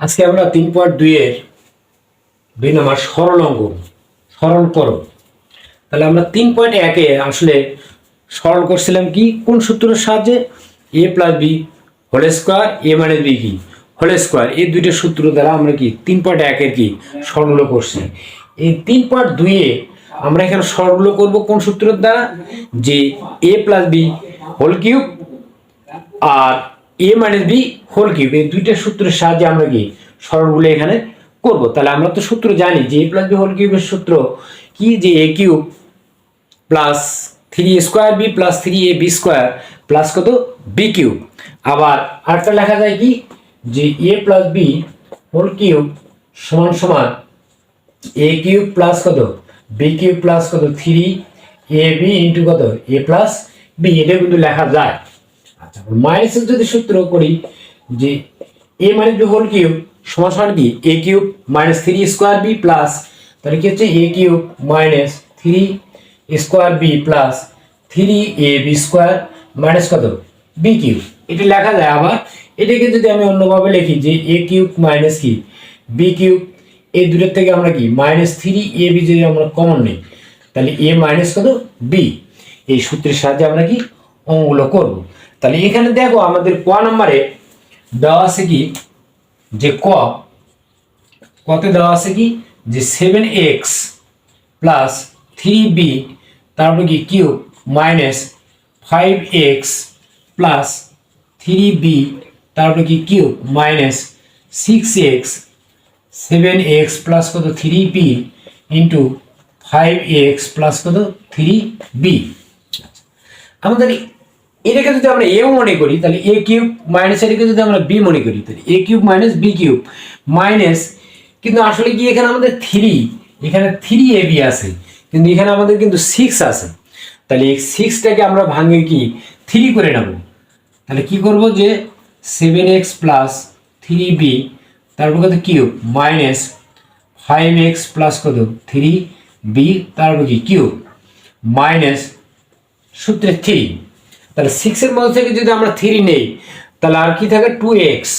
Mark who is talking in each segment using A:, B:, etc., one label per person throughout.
A: আজকে আমরা তিন পয়েন্ট দুইয়ের দুই নম্বর সরল অঙ্ক সরল করো। তাহলে আমরা তিন পয়েন্ট একে আসলে সরল করছিলাম কি? কোন সূত্রের সাহায্যে? A plus B whole square A minus B কি? হোল স্কোয়ার এই দুইটা সূত্র দ্বারা আমরা কি তিন পয়েন্ট একের কি সরল করছি। এই তিন পয়েন্ট দুইয়ে আমরা এখানে সরল করব কোন সূত্রের দ্বারা? যে A plus B whole cube R A minus B whole cube এই দুইটা সূত্রের সাহায্যে আমরা কি সরলগুলো এখানে করব? তাহলে আমরা তো সূত্র জানি যে এ প্লাস বি হোল কিউবের সূত্র কি? যে A cube plus three square B plus three A B square plus কত? বি কিউব আবার আরেকটা লেখা যায় কি? যে A plus B whole cube সমান সমান এ কিউব প্লাস কত? বি কিউব প্লাস কত? থ্রি এ বি ইন্টু কত? এ প্লাস বি এটা কিন্তু লেখা যায়। মাইনাসের যদি সূত্র করি যে A minus B whole cube সমান কি? A cube minus three square B plus তাহলে কি হচ্ছে? A cube minus three square B plus three A B square minus কত? বি কিউব এটা লেখা যায় আবার। এটাকে যদি আমি অন্যভাবে লিখি যে এ কিউব মাইনাস কি? বি কিউব এই দুটোর থেকে আমরা কি? মাইনাস থ্রি এ বি যদি আমরা কমন নিই, তাহলে এ মাইনাস কত? বি এই সূত্রের সাহায্যে আমরা কি? অঙ্কগুলো করব। তাহলে এখানে দেখো আমাদের ক নম্বরে দেওয়া আছে কি? যে ক, কতে দেওয়া আছে কি? যে seven X plus three B তারপরে কি? Cube minus five X plus three B তারপরে কি? Cube minus six X seven X plus কত? Three B into five X plus কত? থ্রি বি আমাদের এটাকে যদি আমরা এও মনে করি, তাহলে এ কিউব মাইনাস এটাকে যদি আমরা বি মনে করি, তাহলে A cube minus B cube minus, কিন্তু আসলে কি এখানে আমাদের থ্রি, এখানে থ্রি এ বি আছে, কিন্তু এখানে আমাদের কিন্তু সিক্স আছে। তাহলে এই সিক্সটাকে আমরা ভাঙে কি? থ্রি করে নেব। তাহলে কি করব যে seven X plus three B, তারপর কত? Cube minus five X plus কত? থ্রি বি, তারপর কি? কিউব মাইনাস সূত্রে থ্রি। তাহলে সিক্সের মধ্যে থেকে যদি আমরা থ্রি নেই, তাহলে আর কি থাকে? টু এক্স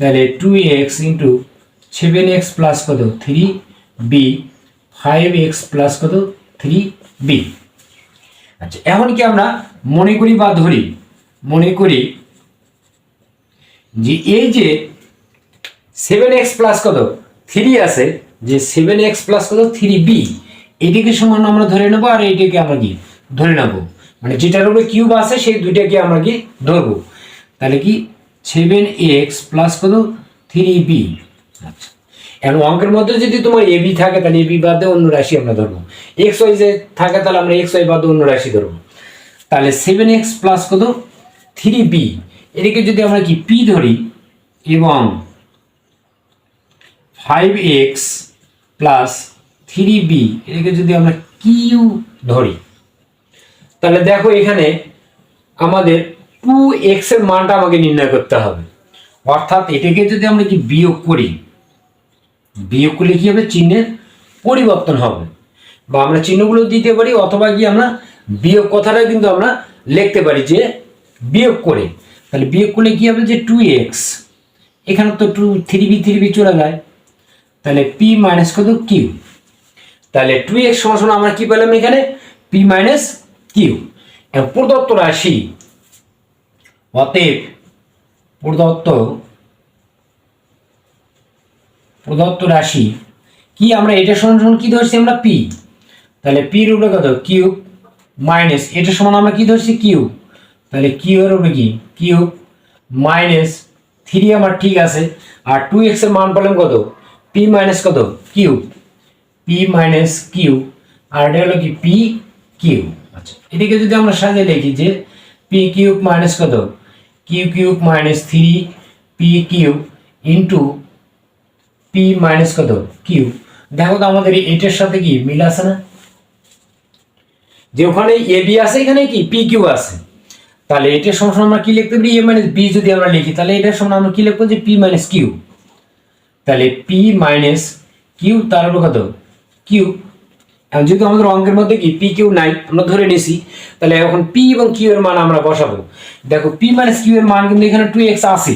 A: তাহলে two X into seven X plus কত? Three B five X plus কত? থ্রি বি আচ্ছা এখন কি আমরা মনে করি বা ধরি? মনে করি যে এই যে সেভেন এক্স প্লাস কত? থ্রি আছে, যে সেভেন এক্স প্লাস কত? থ্রি বি এটিকে সমান আমরা ধরে নেব, আর এইটাকে আমরা কি? ধরে নেব। মানে যেটার উপরে কিউব আছে, সেই দুইটাকে আমরা কি ধরবো? তাহলে কি? সেভেন এক্স প্লাস কত? Three B. আচ্ছা। এখন অঙ্কের মধ্যে যদি তোমার এ বি থাকে, তাহলে এ বি বাদে অন্য রাশি আমরা ধরবো। এক্স ওয়াই যে থাকে, তাহলে আমরা এক্স ওয়াই বাদে অন্য রাশি ধরবো। তাহলে সেভেন এক্স প্লাস কত? Three B. এটাকে যদি আমরা কি পি ধরি, এবং five X plus three B, এটাকে যদি আমরা কিউ ধরি তাহলে দেখো এখানে আমাদের টু এক্সের মানটা আমাকে নির্ণয় করতে হবে। অর্থাৎ এটাকে যদি আমরা কি বিয়োগ করি, বিয়োগ করলে কি হবে? চিহ্নের পরিবর্তন হবে। বা আমরা চিহ্নগুলো দিতে পারি অথবা কি আমরা বিয়োগ কথাটা কিন্তু আমরা লিখতে পারি যে বিয়োগ করে। তাহলে বিয়োগ করলে কি হবে যে টু এক্স এখানে তো two three B three B চলে যায়। তাহলে পি মাইনাস কত? কিউ তাহলে টু এক্স সমান আমরা কি পেলাম এখানে? P minus Q? প্রদত্ত রাশি অতএব প্রদত্ত প্রদত্ত রাশি কি? আমরা এটা সমান সমান কি ধরছি আমরা? পি। তাহলে পির উপরে কত? কিউব মাইনাস এটা সমান আমরা কি ধরছি? কিউব। তাহলে কিউ এর উপরে কি? কিউব মাইনাস থ্রি আমার ঠিক আছে। আর টু এক্সের মান পেলাম কত? পি মাইনাস কত? কিউব। পি মাইনাস কিউ আর এটা হলো কি? পি কিউ এদিকে যদি আমরা সাজিয়ে লিখি যে পি কিউব মাইনাস কত? Q cube minus three P cube into P minus কত? কিউ দেখো তো আমাদের এটার সাথে কি মিল আছে না? যে ওখানে এ বি আছে, এখানে কি? পি কিউ আছে। তাহলে এটার সমান আমরা কি লিখতে পারি? এ মাইনাস বি যদি আমরা লিখি, তাহলে এটার সমান আমরা কি লিখব যে পি মাইনাস কিউ তাহলে পি মাইনাস কিউ তার কত? কিউ এখন যেহেতু আমাদের অঙ্কের মধ্যে কি পি কিউ নাই, আমরা ধরে নিছি, তাহলে এখন পি এবং কিউ এর মান আমরা বসাবো। দেখো পি মাইনাস কিউ এর মান কিন্তু এখানে টু এক্স আছে।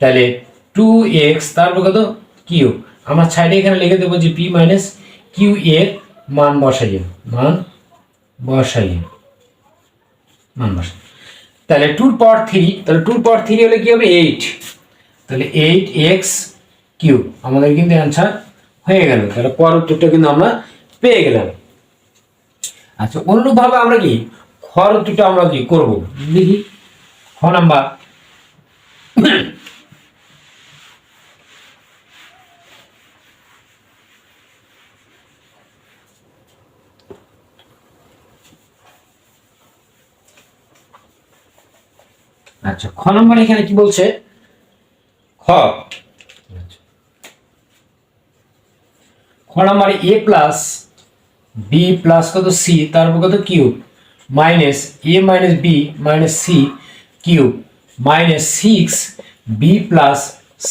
A: তাহলে টু এক্স তারপর কত? কিউ আমরা সাইডে এখানে লিখে দেবো যে পি মাইনাস কিউ এর মান বসাইয়ে মান বসাইয়ে মান বসাই। তাহলে টুর পাওয়ার থ্রি তাহলে টুর পাওয়ার থ্রি হলে কি হবে? এইট তাহলে এইট এক্স কিউ আমাদের কিন্তু অ্যান্সার হয়ে গেল। তাহলে পরের উত্তরটা কিন্তু আমরা পেয়ে গেলাম। আচ্ছা অন্যভাবে আমরা কি খর উত্তরটা আমরা কি করব? দেখি। খ নাম্বার। আচ্ছা খ নম্বর এখানে কি বলছে? খ। খ নম্বর এ প্লাস বি প্লাস কত সি তারপর কত cube minus A minus B minus C cube minus six B plus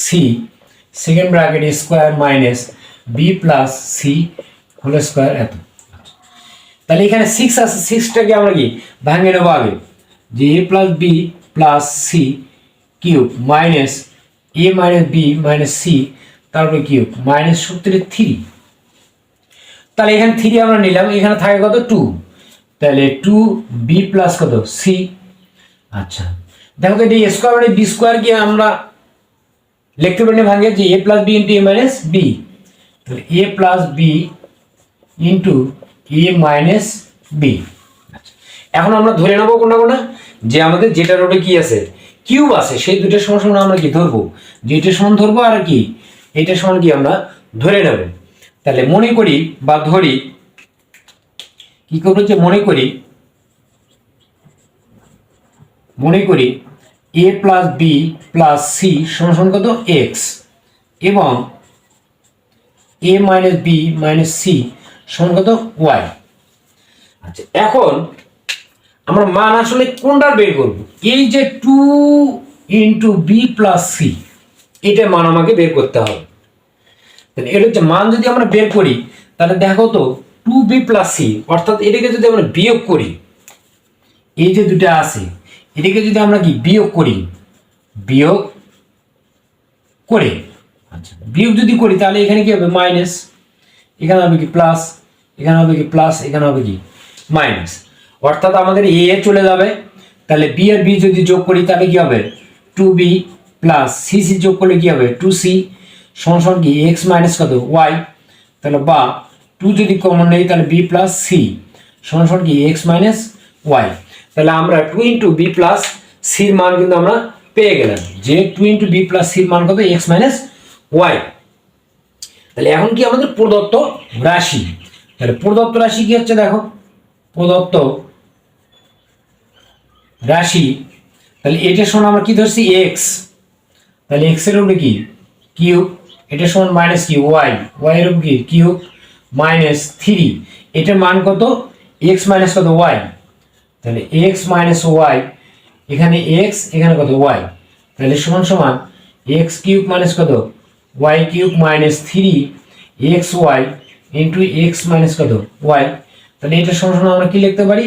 A: C second bracket square minus B plus C whole square এত। তাহলে এখানে সিক্স আছে সিক্সটাকে আমরা কি? ভাঙে নেব আগে। যে A plus B plus C cube minus A minus B minus C তারপরে কিউব মাইনাস সত্তরের থ্রি তাহলে এখানে থ্রি আমরা নিলাম, এখানে থাকে কত? টু তাহলে টু বি প্লাস কত? সি আচ্ছা। দেখো তো এটা স্কোয়ার মানে বি স্কোয়ার কি আমরা লিখতে পারি ভাঙে যে A plus B into A minus B তাহলে A plus B into A minus B এখন আমরা ধরে নেব কোনটা কোনটা? যে আমাদের যেটা রোডে কি আছে? কিউব আছে। সেই দুইটার সমান সমান আমরা কি ধরবো? যেটার সমান ধরবো আর কি? এইটার সমান কি আমরা ধরে নেব? তাহলে মনে করি বা ধরি, কি করব যে মনে করি মনে করি A plus B plus C সমান কত এক্স এবং A minus B minus C সমান কত ওয়াই আচ্ছা এখন আমরা মান আসলে কোনটা বের করব? এই যে two into B plus C এটা মান আমাকে বের করতে হবে। তাহলে এটা হচ্ছে মান যদি আমরা বের করি, তাহলে দেখো তো টু বি প্লাস সি অর্থাৎ এটাকে যদি আমরা বিয়োগ করি, এই যে দুটো আছে, এটাকে যদি আমরা কি বিয়োগ করি, বিয়োগ করে আচ্ছা বিয়োগ যদি করি, তাহলে এখানে কি হবে মাইনাস এখানে হবে কি প্লাস এখানে হবে কি প্লাস এখানে হবে কি মাইনাস অর্থাৎ আমাদের এ এ চলে যাবে, তাহলে বি আর বি যদি যোগ করি, তাহলে কি হবে? Two B plus C C যোগ করলে কি হবে? টু সি সমান কি? এক্স মাইনাস কত? ওয়াই তাহলে বা টু যদি কমন নেই, তাহলে বি প্লাস সি সমান কি? এক্স মাইনাস ওয়াই তাহলে আমরা টু ইন্টু বি প্লাস সির মান কিন্তু আমরা পেয়ে গেলাম। যে টু ইন্টু বি প্লাস সির মান কত? এক্স মাইনাস ওয়াই তাহলে এখন কি আমাদের প্রদত্ত রাশি? তাহলে প্রদত্ত রাশি কি হচ্ছে দেখো? প্রদত্ত রাশি। তাহলে এটা সমান আমরা কি ধরছি? এক্স তাহলে এক্সের উপরে কি? কিউব। এটা সমান মাইনাস কি? ওয়াই ওয়াই উপরে কি? কিউব মাইনাস থ্রি এটার মান কত? এক্স মাইনাস কত? ওয়াই তাহলে এক্স মাইনাস ওয়াই এখানে এক্স এখানে কত? ওয়াই তাহলে সমান সমান এক্স কিউব মাইনাস কত? Y cube minus three X Y into X minus কত? ওয়াই তাহলে এটা সমান সমান আমরা কি লিখতে পারি?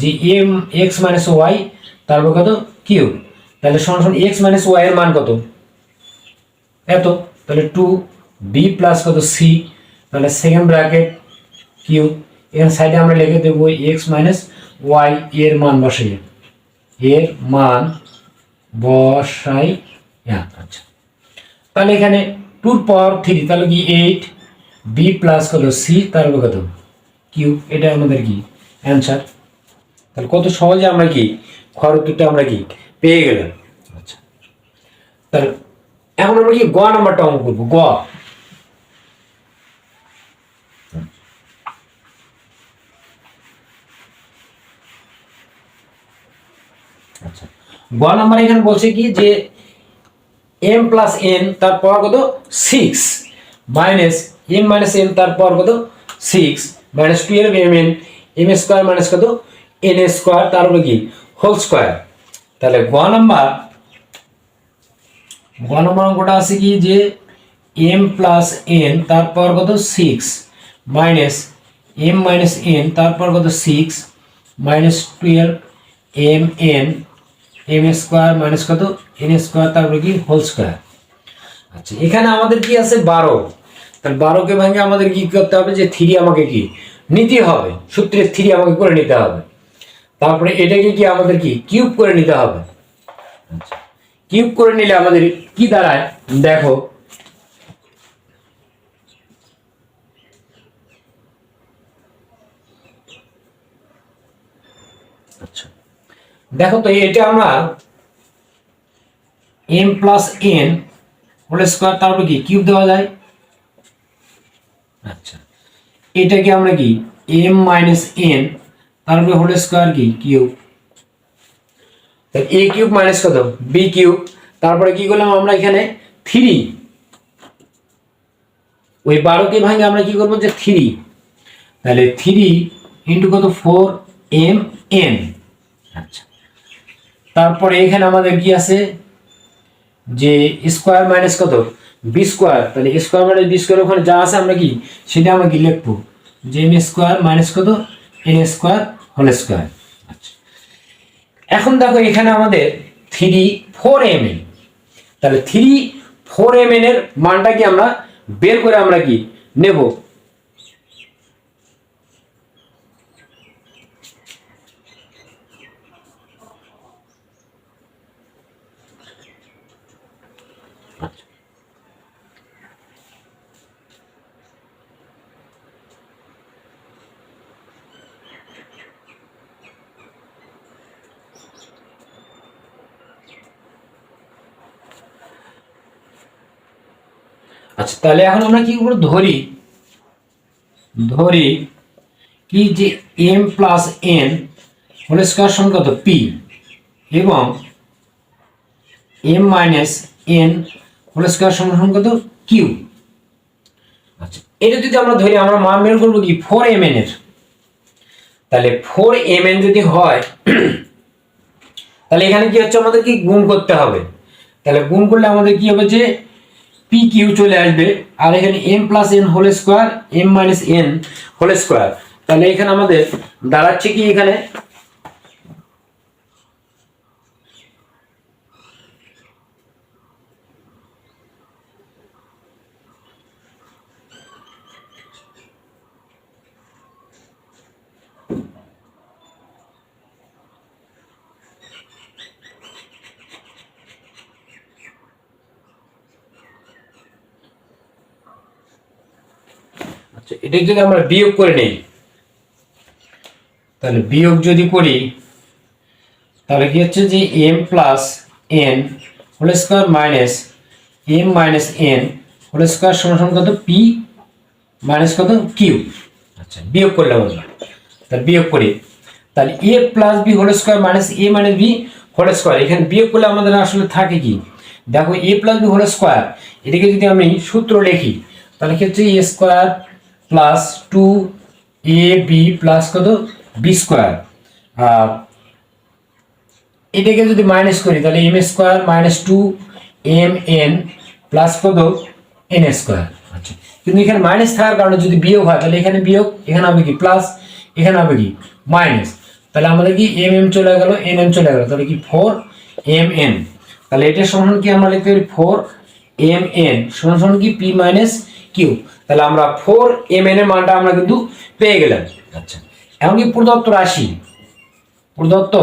A: যে এম এক্স মাইনাস ওয়াই তারপর কত? কিউব তাহলে সমান সমান এক্স মাইনাস ওয়াই এর মান কত? এত। তাহলে টু বি প্লাস কত সি তাহলে সেকেন্ড ব্র্যাকেট কিউ এখানে সাইডে আমরা লিখে দেবো এক্স মাইনাস ওয়াই এর মান বসাই এর মান বসাই আচ্ছা। তাহলে এখানে টুর পাওয়ার থ্রি তাহলে কি এইট বি প্লাস কত সি তারপর কত? কিউ এটা আমাদের কি? অ্যান্সার তাহলে কত সহজে আমরা কি? খর উত্তরটা আমরা কি? পেয়ে গেলাম। আচ্ছা। তাহলে এখন আমরা কি গ নাম্বারটা অঙ্ক করব? গ আচ্ছা। গ নাম্বার এখানে বলছে কি যে এম প্লাস এন কত? Six minus M minus N কত? Six minus twelve M N M square minus কত? এন স্কোয়ার তার উপরে কি? হোল স্কোয়ার তাহলে গ নাম্বার গ নম্বর অঙ্কটা আছে কি যে এম প্লাস এন তারপর কত? Six minus M minus N তারপর কত? Six minus twelve M N M square minus কত? এন স্কোয়ার তারপরে কি? হোল স্কোয়ার আচ্ছা এখানে আমাদের কি আছে? বারো। তাহলে বারোকে ভাঙে আমাদের কি করতে হবে? যে থ্রি আমাকে কি? নিতে হবে। সূত্রের থ্রি আমাকে করে নিতে হবে। তারপরে এটাকে কি আমাদের কি? কিউব করে নিতে হবে। আচ্ছা কিউব করে নিলে আমাদের কি দাঁড়ায়? দেখো। আচ্ছা। দেখো তো এটা আমরা M plus N whole square তারপর কি? কিউব দেওয়া যায়। আচ্ছা। এটাকে আমরা কি? এম মাইনাস এন তারপরে হোল স্কোয়ার কি? কিউব। এ কিউব মাইনাস কত? B cube. তারপরে কি করলাম আমরা এখানে? থ্রি ওই বারোকে ভাঙে আমরা কি করব? যে থ্রি তাহলে থ্রি ইন্টু কত? ফোর এম এন আচ্ছা। তারপরে এখানে আমাদের কি আছে? যে স্কোয়ার মাইনাস কত? বি স্কোয়ার তাহলে স্কোয়ার মাইনাস বি স্কোয়ার ওখানে যা আছে আমরা কি? সেটা আমরা কি লিখব? যে এম স্কোয়ার মাইনাস কত? এন স্কোয়ার হোল স্কোয়ার এখন দেখো এখানে আমাদের থ্রি ফোর এম এন তাহলে থ্রি ফোর এম এর মানটা কি আমরা বের করে আমরা কি নেব? আচ্ছা তাহলে এখন আমরা কি করব? ধরি ধরি কি যে M plus N whole square সমান কত? পি এবং M minus N whole square সমান কত? কিউ আচ্ছা এটা যদি আমরা ধরি, আমরা মান বের করব কি? ফোর এম এন এর। তাহলে ফোর এম এন যদি হয়, তাহলে এখানে কি হচ্ছে? আমাদের কি গুণ করতে হবে। তাহলে গুণ করলে আমাদের কি হবে যে পি কিউ চলে আসবে, আর এখানে M plus N whole square M minus N whole square তাহলে এখানে আমাদের দাঁড়াচ্ছে কি এখানে? এটা যদি আমরা বিয়োগ করে নেই তাহলে বিয়োগ যদি করি তাহলে কি হচ্ছে যে M plus N whole square minus M minus N whole square সমান সমান কত? পি মাইনাস কত? কিউ আচ্ছা। বিয়োগ করলে আমরা। তাহলে বিয়োগ করি। তাহলে A plus B whole square minus A minus B whole square এখানে বিয়োগ করলে আমাদের আসলে থাকে কি? দেখো A plus B whole square এটাকে যদি আমি সূত্র লিখি তাহলে কি হচ্ছে? A square plus two A B plus কত? বি স্কোয়ার এটাকে যদি মাইনাস করি, তাহলে M square minus two M N plus কত? এন স্কোয়ার আচ্ছা কিন্তু এখানে মাইনাস থাকার কারণে যদি বিয়োগ হয়, তাহলে এখানে বিয়োগ, এখানে হবে কি? প্লাস এখানে হবে কি? মাইনাস তাহলে আমাদের কি এম এম চলে গেল? এন এম চলে গেল। তাহলে কি? ফোর এম এন তাহলে এটার সমান কি আমরা লিখতে পারি? ফোর এম এন সমান সমান কি? পি মাইনাস কিউ তাহলে আমরা ফোর এম এন এর মানটা আমরা কিন্তু পেয়ে গেলাম। আচ্ছা। এমনকি প্রদত্ত রাশি? প্রদত্ত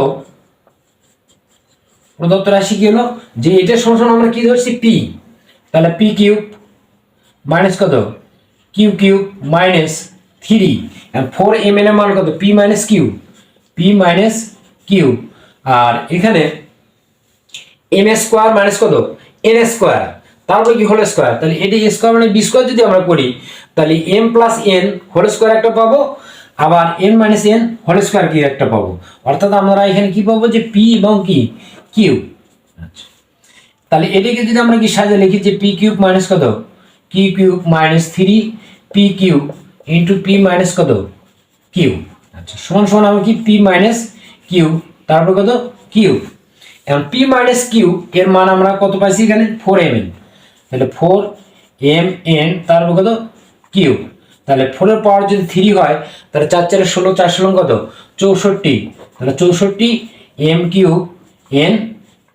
A: প্রদত্ত রাশি কি হলো? যে এটার সমান সমান আমরা কি ধরছি? পি তাহলে পি কিউব মাইনাস কত? Q cube minus three four M N এর মান কত? P minus Q P minus Q আর এখানে এম স্কোয়ার মাইনাস কত? এন স্কোয়ার তারপরে কি হোল স্কোয়ার তাহলে এটি স্কোয়ার মানে বি স্কোয়ার যদি আমরা করি, তাহলে M plus N whole square একটা পাবো, আবার N minus N whole square কি একটা পাবো? অর্থাৎ আমরা এখানে কি পাবো যে পি এবং কি কিউ আচ্ছা। তাহলে এটাকে যদি আমরা কি সাজে লিখি যে পি কিউব মাইনাস কত? Q cube minus three P Q into P minus কত? কিউ আচ্ছা সমান সমান আমরা কি? পি মাইনাস কিউ তারপর কত? কিউ এখন পি মাইনাস কিউ এর মান আমরা কত পাইছি এখানে? ফোর এম এন তাহলে ফোর এম এন তারপর কত? কিউ তাহলে ফোরের পাওয়ার যদি থ্রি হয়, তাহলে চার চারে ষোলো, চার ষোলো কত? চৌষট্টি। তাহলে চৌষট্টি এম কিউ এন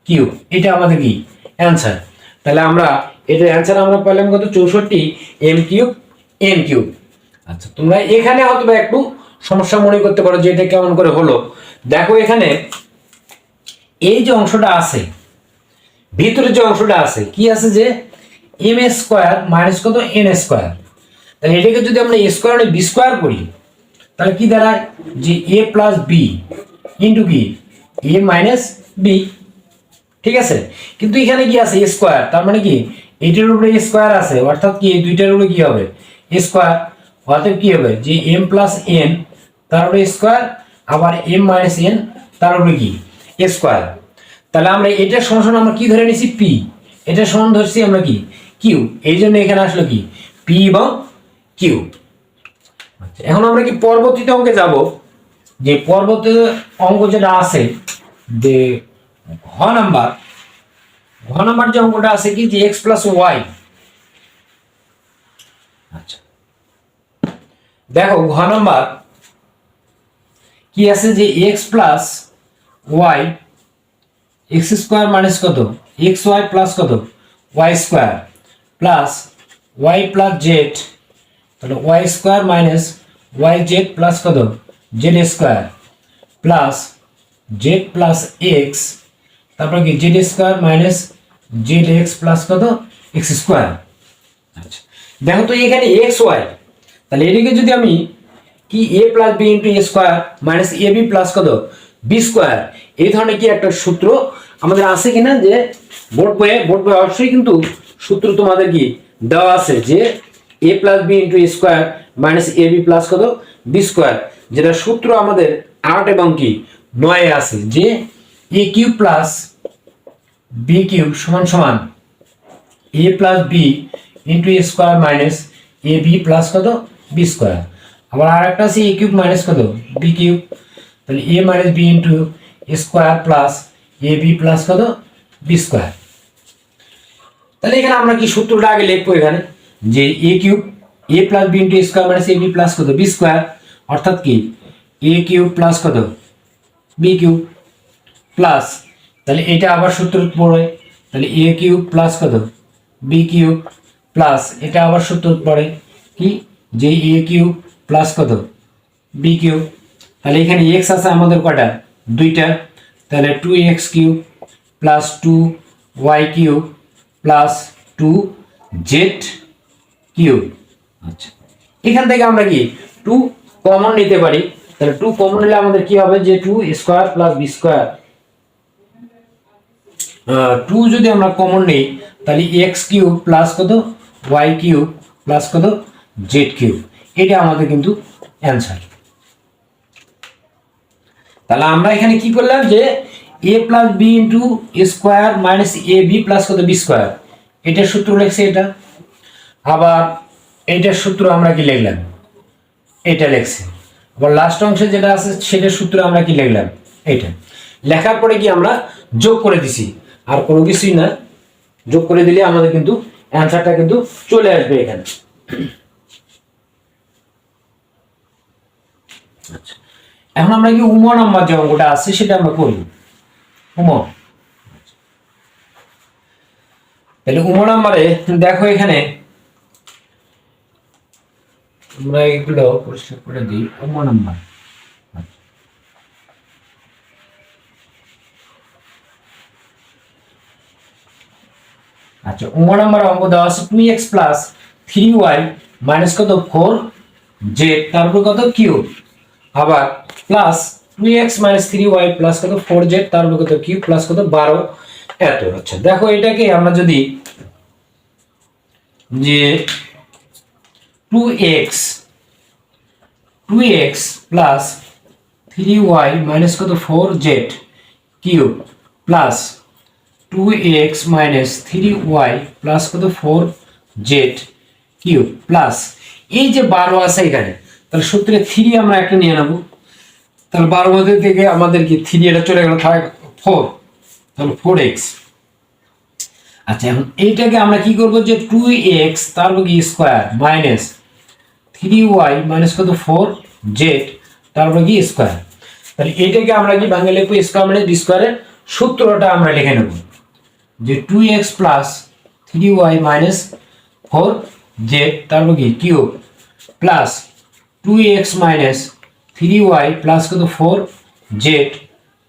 A: কিউ এটা আমাদের কি? অ্যান্সার তাহলে আমরা, এটার অ্যান্সার আমরা পেলাম কত? চৌষট্টি এম কিউব এম কিউব আচ্ছা তোমরা এখানে হয়তো একটু সমস্যা মনে করতে পারো যে এটা কেমন করে হলো। দেখো এখানে, এই যে অংশটা আছে ভিতরে যে অংশটা আছে, কি আছে যে? এম স্কোয়ার মাইনাস কত এন স্কোয়ার তাহলে এটাকে যদি আমরা এ স্কোয়ার বি স্কোয়ার করি, তাহলে কি দাঁড়ায়? যে এ প্লাস বি ইন্টু কি? এ মাইনাস বি ঠিক আছে? কিন্তু এখানে কি আছে? স্কোয়ার তার মানে কি? এটার উপরে স্কোয়ার আছে। অর্থাৎ কি? এই দুইটার উপরে কি হবে? এ স্কোয়ার অর্থাৎ কি হবে? যে এম প্লাস এন তার উপরে স্কোয়ার আবার এম মাইনাস এন তার উপরে কি? এ স্কোয়ার তাহলে আমরা এটার সমান আমরা কি ধরে নিছি পি এটার সমান ধরছি আমরা কি? কিউ এই জন্য এখানে আসলো কি? পি এবং কিউ আচ্ছা এখন আমরা কি পরবর্তীতে অঙ্কে যাব? যে পরবর্তী অঙ্ক যেটা আছে, যে ঘ নাম্বার ঘ নাম্বার যে অঙ্কটা আছে কি? যে এক্স প্লাস ওয়াই আচ্ছা। দেখো, ঘ নাম্বার কি আছে? যে X plus Y X square minus কত? এক্স ওয়াই প্লাস কত? Y square plus Y plus Z তাহলে Y square minus Y Z plus কত? Z square plus Z plus X তারপর কি Z square minus Z X plus কত? X square আচ্ছা দেখো তো এখানে এক্স ওয়াই তাহলে এদিকে যদি আমি কি A plus B into A square minus A B plus কত? বি স্কোয়ার এই ধরনের কি একটা সূত্র আমাদের আছে কিনা যে বোর্ড বইয়ে বোর্ড বইয়ে অবশ্যই কিন্তু সূত্র তোমাদের কি? দেওয়া আছে যে A plus B into square minus A B plus কত? বি স্কোয়ার যেটা সূত্র আমাদের আট এবং কি? নয়ে আছে যে A cube plus B cube সমান সমান A plus B into square minus A B plus কত? বি স্কোয়ার আবার আর একটা আছে এ কিউব মাইনাস কত? বি কিউব তাহলে A minus B into square plus A B plus কত? বি স্কোয়ার তাহলে এখানে আমরা কি সূত্রটা আগে লিখব এখানে? যে A cube A plus B into square minus A B plus কত? বি স্কোয়ার অর্থাৎ কি? এ কিউব প্লাস কত? বি কিউব প্লাস তাহলে এটা আবার সূত্র পড়ে, তাহলে এ কিউব প্লাস কত? বি কিউব প্লাস এটা আবার সূত্র পড়ে, কি? যে এ কিউব প্লাস কত? বি কিউব তাহলে এখানে এক্স আছে আমাদের কটা দুইটা। তাহলে two x cube plus two y cube plus two z cube আচ্ছা। এখান থেকে আমরা কি টু কমন নিতে পারি? তাহলে টু কমন নিলে আমাদের কি হবে? যে two square plus B square two যদি আমরা কমন নিই, তাহলে এক্স কিউব প্লাস কত? ওয়াই কিউব প্লাস কত? জেড কিউব এটা আমাদের কিন্তু অ্যান্সার তাহলে আমরা এখানে কি করলাম? যে A plus B into square minus A B plus কত বি স্কোয়ার এটার সূত্র লেখছে এটা। আবার এইটার সূত্র আমরা কি লিখলাম? এটা লেখছি। আবার লাস্ট অংশে যেটা আছে, সেটার সূত্র আমরা কি লিখলাম? এইটা। লেখার পরে কি আমরা যোগ করে দিছি। আর কোনো কিছুই না। যোগ করে দিলে আমাদের কিন্তু অ্যান্সারটা কিন্তু চলে আসবে এখানে। আচ্ছা। এখন আমরা কি উম নাম্বার যে অঙ্কটা আছে, সেটা আমরা করি। উম তাহলে উম নাম্বারে দেখো এখানে। আমরা এগুলো পরিষ্কার করে দিই। আচ্ছা উম নাম্বার অঙ্ক দেওয়া আছে two x plus three y minus কত? ফোর জেড তারপর কত? কিউ আবার plus two x minus three y plus কত? ফোর জেড তারপর কত? কিউ প্লাস কত? বারো। এত আচ্ছা। দেখো, এটাকে আমরা যদি যে two x two x plus three y minus কত? Four z cube plus two x minus three y plus কত? ফোর জেড কিউব প্লাস এই যে বারো আছে এখানে, তাহলে সূত্রে থ্রি আমরা একটা নিয়ে নেব। তাহলে বারো মধ্যে থেকে আমাদের কি থ্রি এটা চলে গেল ফোর তাহলে ফোর এক্স আচ্ছা এখন এইটাকে আমরা কি করব যে টু এক্স তারপর কি square minus three y minus কত? ফোর জেড তারপর কি স্কোয়ার তাহলে এইটাকে আমরা কি ভাঙে লিখব? স্কোয়ার বি স্কোয়ারের সূত্রটা আমরা লিখে নেব। যে two x plus three y minus four z তারপর কি? Cube plus two x minus three y plus কত ফোর জেড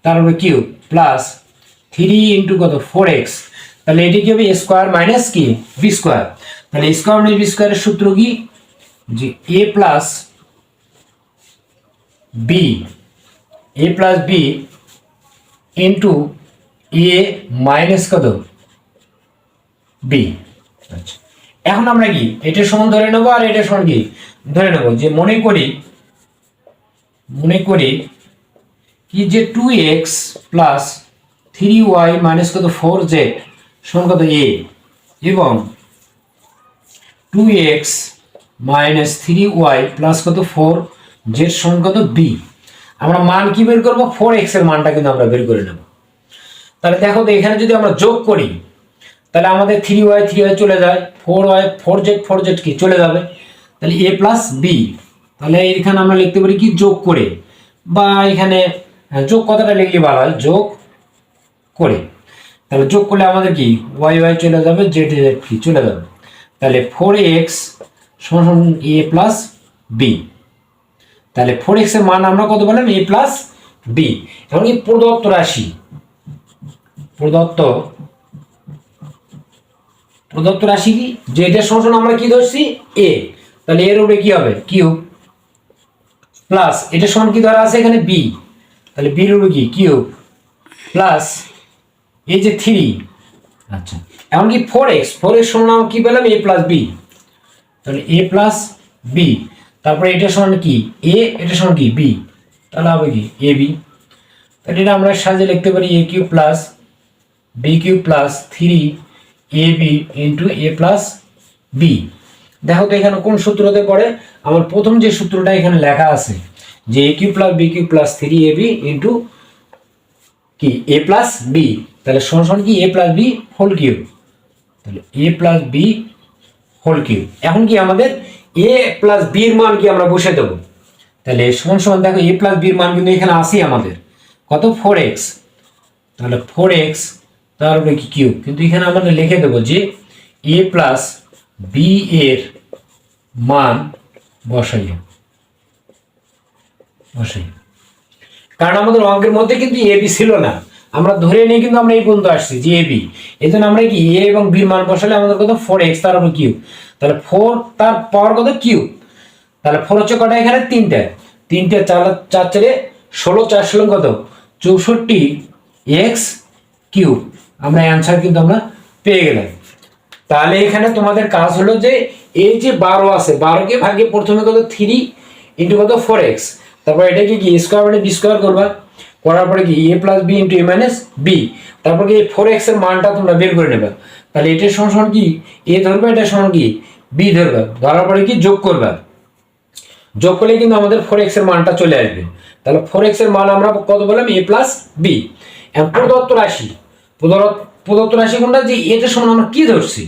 A: তারপরে কিউব প্লাস থ্রি ইন্টু কত ফোর এক্স তাহলে এটি কি হবে স্কোয়ার মাইনাস কি? বি স্কোয়ার তাহলে স্কোয়ার মাইনাস বি স্কোয়ারের সূত্র কি? যে A plus B A plus B into A minus কত? বি আচ্ছা। এখন আমরা কি? এটার সমান ধরে নেব আর এটার সমান কি? ধরে নেব। যে মনে করি মনে করি কি যে two x plus three y minus কত ফোর জেড সমান কত এ এবং two x minus three y plus কত ফোর জেড সমান কত বি আমরা মান কি বের করব? ফোর এক্সের মানটা কিন্তু আমরা বের করে নেব। তাহলে দেখো তো এখানে যদি আমরা যোগ করি, তাহলে আমাদের থ্রি ওয়াই থ্রি ওয়াই চলে যায়। Four y four z four z কি? চলে যাবে। তাহলে এ প্লাস বি তাহলে এখানে আমরা লিখতে পারি কি? যোগ করে। বা এখানে যোগ কথাটা লিখলে ভালো হয়, যোগ করে। তাহলে যোগ করলে আমাদের কি? ওয়াই ওয়াই চলে যাবে জেড জেড কি চলে যাবে। তাহলে ফোর এক্স সমান এ প্লাস বি তাহলে ফোর এক্সের মান আমরা কত বললাম এ প্লাস বি এমনকি প্রদত্ত রাশি, প্রদত্ত প্রদত্ত রাশি কি? যে এটার সমান আমরা কি ধরছি? এ তাহলে এর উপরে কি হবে? কিউ প্লাস এটার সমান কি ধরা আছে এখানে বি তাহলে বির উপরে কি? কিউ প্লাস এই যে থ্রি আচ্ছা এমনকি ফোর এক্স ফোর এক্স সমান আমরা কি পেলাম? এ প্লাস বি তাহলে এ প্লাস বি তারপরে এটার সমান কি? এ এটার সমান কি? বি তাহলে হবে কি? এ বি তাহলে এটা আমরা সাজে লিখতে পারি A cube plus B cube plus three A B into A plus B দেখো তো এখানে কোন সূত্রতে পড়ে? আমার প্রথম যে সূত্রটা এখানে লেখা আছে, যে A cube plus B cube plus three A B into কি? এ প্লাস বি তাহলে সমান কি? A plus B whole cube তাহলে A plus B whole cube এখন কি আমাদের এ প্লাস বির মান কি আমরা বসে দেবো? তাহলে সমান সমান দেখো এ প্লাস বির মান কিন্তু এখানে আসি আমাদের। কত? ফোর এক্স তাহলে ফোর এক্স তারপরে কি কিউব কিন্তু এখানে আমরা লিখে দেবো যে এ প্লাস বি এর মান বসাইও বসাই। কারণ আমাদের অঙ্কের মধ্যে কিন্তু এ, বি ছিল না। আমরা ধরে নিয়ে কিন্তু আমরা এই পর্যন্ত আসছি যে এ, বি। এই জন্য আমরা কি এ এবং বির মান বসালে আমাদের কত? ফোর এক্স তার উপর কিউব। তাহলে ফোর তার পাওয়ার কত? কিউব। তাহলে ফোর হচ্ছে কটা এখানে? তিনটে। তিনটে চার চার, চারে ষোলো, চার, ষোলো কত? চৌষট্টি এক্স কিউব। আমরা অ্যান্সার কিন্তু আমরা পেয়ে গেলাম। তাহলে এখানে তোমাদের কাজ হলো যে এই যে বারো আছে, বারোকে ভাগে প্রথমে কত? থ্রি ইন্টু কত? ফোর এক্স তারপর এটাকে কি স্কোয়ার মানে বি স্কোয়ার করবা? করার পরে কি A plus B into A minus B তারপর কি ফোর এক্সের মানটা তোমরা বের করে নেবে। তাহলে এটার সমান কি? এ ধরবে, এটার সমান কি? বি ধরবে। ধরার পরে কি, যোগ করবে। যোগ করলে কিন্তু আমাদের ফোর এক্সের মানটা চলে আসবে। তাহলে ফোর এক্সের মান আমরা কত বললাম? এ প্লাস বি প্রদত্ত রাশি। প্রদত্ত রাশি কোনটা? যে এটার সমান আমরা কি ধরছি?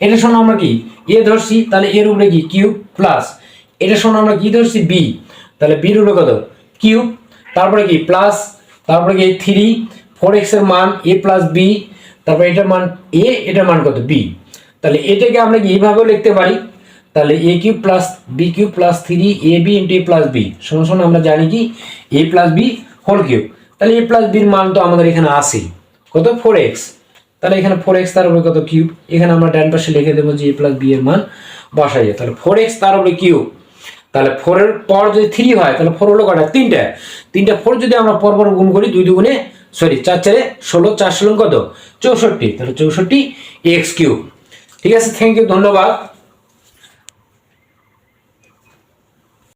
A: এটার সমান আমরা কি? এ ধরছি, তাহলে এর উপরে কি? Cube plus. এটা সমান আমরা কি ধরছি? বি। তাহলে বির উপরে কত? কিউব। তারপরে কি? প্লাস। তারপরে কি? থ্রি। ফোর এক্সের মান এ প্লাস বি। তারপরে এটার মান এ, এটার মান কত? বি। তাহলে এটাকে আমরা কি এইভাবেও লিখতে পারি? তাহলে A cube plus B cube plus three A B into A plus B. সমান সমান আমরা জানি কি? A plus B whole cube. তাহলে এ প্লাস বির মান তো আমাদের এখানে আসে কত? Four x. তাহলে এখানে ফোর এক্স তার উপরে কত কিউব এখানে আমরা ডান পাশে লিখে দেবো যে এ প্লাস বি এর মান বসাই তাহলে ফোর এক্স তার উপরে কিউব তাহলে ফোরের পর যদি থ্রি হয়, তাহলে ফোর হলো কটা? তিনটা। তিনটা ফোর যদি আমরা পর পর গুণ করি, দুই দুগুণে সরি চার চারে ষোলো, চার ষোলো কত? চৌষট্টি। তাহলে চৌষট্টি এক্স কিউব ঠিক আছে? থ্যাংক ইউ ধন্যবাদ।